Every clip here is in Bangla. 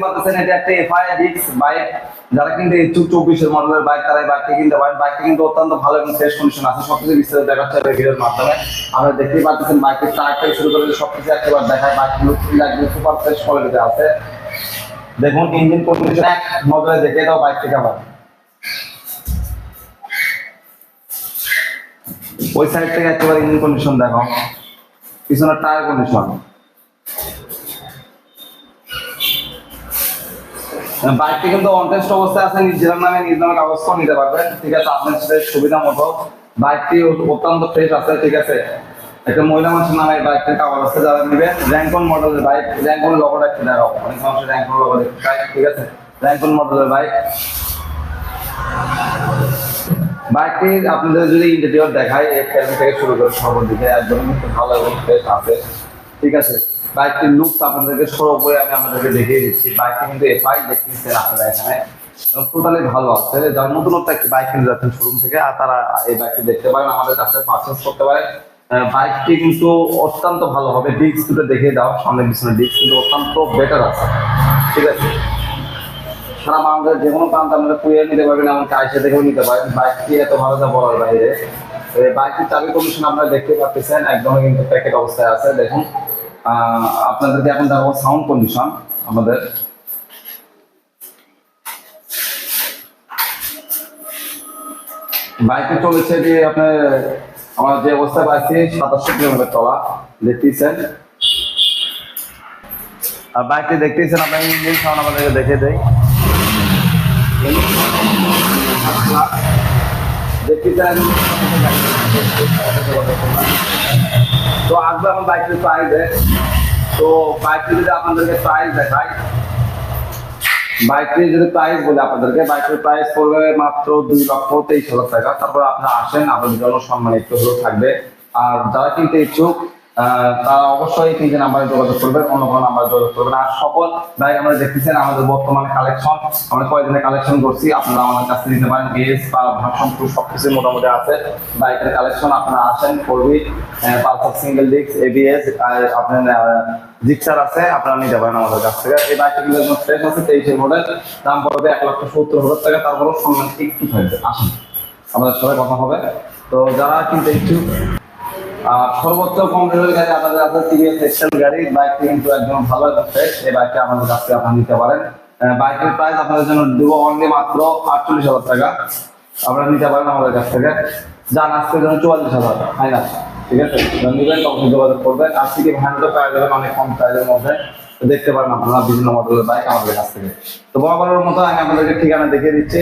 পাচ্ছেন এটা একটা এফআই ডিক্স বাইক যারা কিন্তু এই চব্বিশের বাইক তারা এই বাইকটি কিনতে পারেন। কিন্তু অত্যন্ত ভালো এবং ফ্রেশ কন্ডিশন আছে। সবকিছু বিস্তারিত দেখাচ্ছে ভিডিওর মাধ্যমে। আপনারা টায়ার থেকে শুরু করে সবকিছু একবার দেখায়। বাইক লুক একদম সুপার ফ্রেশ কোয়ালিটিতে দেখুন ইঞ্জিন কন্ডিশন এক নজরে দেখে দাও বাইকটি কেমন ওই সাইড থেকে একেবারে ইঞ্জিন কন্ডিশন দেখো পিছনের টায়ার কন্ডিশন বাইকটি কিন্তু অনটেস্ট অবস্থায় আছে নিজের নামে নিজ নামে কাগজ নিতে পারবেন ঠিক আছে আপনার সাথে সুবিধা মতো বাইকটি অত্যন্ত ফ্রেশ আছে ঠিক আছে? একটা মহিলা মানুষের নামে এই বাইকটির কাগজ আছে যারা নেবেন র্যাঙ্কন মডেলের বাইক র্যাঙ্কন লগোটা একটু দেখাও। অনেক মানুষের র্যাঙ্কন লগো চায়, ঠিক আছে? র্যাঙ্কন মডেলের বাইক বাইকটি আপনাদের যদি ইন্টেরিয়র দেখায় এই থেকে শুরু করে সর্বদিকে একদম ভালো এবং ফ্রেশ আছে ঠিক আছে? বাইকটির লুক আপনাদেরকে সরো করে আমি আপনাদেরকে দেখিয়ে দিচ্ছি। বাইকটি কিন্তু এফআই আপনারা এখানে। টোটালি ভালো আছে। যারা একটি বাইক কিনে যাচ্ছেন শোরুম থেকে, আর তারা এই বাইকটি দেখতে পারেন, আমাদের কাছে পারচেস করতে বাইকটি কিন্তু অত্যন্ত ভালো হবে। ডিস্ক দুটো সামনে পিছনে ডিস্ক কিন্তু অত্যন্ত বেটার আছে। ঠিক আছে? সারা বাংলাদেশের যে কোনো প্রান্ত আপনারা নিতে পারবেন, এমনকি আইসে দেখেও নিতে পারেন। বাইকটি এত ভালো যা বলার বাইরে। বাইকটির চাবি কমিশন আপনারা দেখতে পাচ্ছেন, একদমই কিন্তু প্যাকেট অবস্থায় আছে। দেখুন আপনাদেরকে এখন দেখাবো সাউন্ড কন্ডিশন আমাদের। বাইকে চলেছে যে আপনার, আমার যে অবস্থায় পাচ্ছি সাতাশশো কিলোমিটার চলা, দেখতেছেন। আর বাইকটি দেখতেছেন, আপনার ইঞ্জিন সাউন্ড আমাদেরকে দেখে দেয় দেখতেছেন? তো আসবে এখন বাইকের প্রাইস তো বাইকটি যদি আপনাদেরকে প্রাইস দেখাই বাইকটির যদি প্রাইস বলে আপনাদেরকে, বাইকের প্রাইস পড়বে মাত্র দুই লক্ষ তেইশ হাজার টাকা। তারপর আপনারা আসেন, আপনাদের জন্য সম্মানিত থাকবে। আর যারা কিনতে ইচ্ছুক তারা অবশ্যই তিনটে নাম্বারে যোগাযোগ করবেন, অন্য কোনো নাম্বারে যোগাযোগ করবেন আর সকল বাইক আমরা দেখতেছেন, আমাদের বর্তমানে কালেকশন আমরা কয়েকদিনে কালেকশন করছি, আপনারা আমাদের কাছে নিতে পারেন। এস বা ভাষণ সব কিছু মোটামুটি আছে। বাইকের কালেকশন আপনারা আসেন, করবি। পালসার সিঙ্গেল ডিস্ক এবিএস আর আপনার জিক্সার আছে, আপনারা নিতে পারেন আমাদের কাছ থেকে। এই বাইকটা কিন্তু একদম ফ্রেশ আছে, তেইশের মডেল দাম পড়বে এক লক্ষ সত্তর হাজার টাকা। তারপরেও সম্মান একটু থাকবে। আসুন। আমাদের সাথে কথা হবে। তো যারা কিনতে আর সর্বোচ্চ কম রেলের গাড়ি আপনাদের আছে টিভিএস এক্সেল গাড়ি। বাইকটি কিন্তু একদম ভালো একটা এই বাইকটি আমাদের কাছ থেকে আপনারা নিতে পারেন। বাইকের প্রাইস আপনাদের জন্য দেবো অনলি মাত্র আটচল্লিশ হাজার টাকা। আপনারা নিতে পারেন আমাদের কাছ থেকে। যান আজকের জন্য চুয়াল্লিশ হাজার। ফাইনাল ঠিক আছে? নেবেন, তখন যোগাযোগ করবেন। আজকে কি ভ্যানটা পাওয়া যাবেন অনেক কম প্রাইসের মধ্যে। দেখতে পারেন আপনারা বিভিন্ন মডেলের বাইক আমাদের কাছ থেকে। তো বরাবরের মতো আমি আপনাদেরকে ঠিকানা দেখিয়ে দিচ্ছি।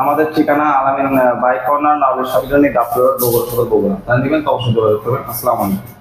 আমাদের ঠিকানা আলামিন বাইক কর্নার নাহলে সবজনী গাফলোর বগুড়া বগুড়া জানিবেন তো অবশ্যই যোগাযোগ করবেন। আসসালামু আলাইকুম।